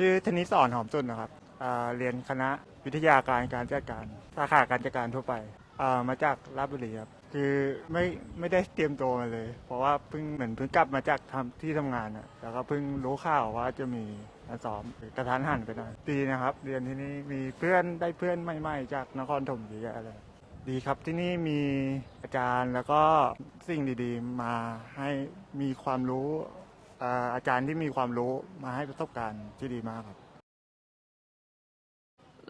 ชื่อธนิสรหอมสุนนะครับอ่าเรียนคณะวิทยาการการจัดการสาขาการจัดการทั่วไปอ่ามาจากราชบุรีครับคือไม่ไม่ได้เตรียมตัวมาเลย เพราะว่าเพิ่งเหมือนเพิ่งกลับมาจากทำที่ทำงานอะแล้วก็เพิ่งรู้ข่าวว่าจะมีการซ้อมกระทันหันไปหน่อยดีนะครับ เรียนที่นี่มีเพื่อนได้เพื่อนใหม่ๆจากนครถมเยอะแยะเลยดีครับที่นี่มีอาจารย์แล้วก็สิ่งดีๆ มาให้มีความรู้ อาจารย์ที่มีความรู้มาให้ประสบการณ์ที่ดีมากครับ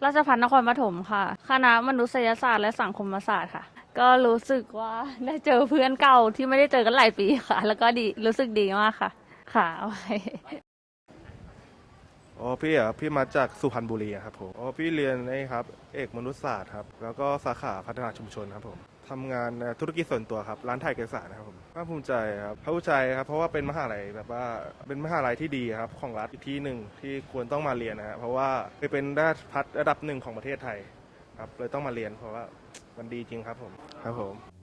ราชพัฒนครปฐมค่ะ คณะมนุษยศาสตร์และสังคมศาสตร์ค่ะ ก็รู้สึกว่าได้เจอเพื่อนเก่าที่ไม่ได้เจอกันหลายปีค่ะ แล้วก็ดีรู้สึกดีมากค่ะ ค่ะ อ๋อพี่อะพี่มาจากสุพรรณบุรีอะครับผมอ๋อพี่เรียนไอ้ครับ เอกมนุษยศาสตร์ครับ แล้วก็สาขาพัฒนาชุมชนครับผมทำงานธุรกิจส่วนตัวครับ ร้านถ่ายเอกสารนะครับผมภาคภูมิใจครับภาคภูมิใจครับ เพราะว่าเป็นมหาลัยแบบว่าเป็นมหาลัยที่ดีครับ ของรัฐอีกที่หนึ่งที่ควรต้องมาเรียนนะครับเพราะว่าเคยเป็นได้พัดระดับหนึ่งของประเทศไทยครับเลยต้องมาเรียนเพราะว่ามันดีจริงครับผมครับผม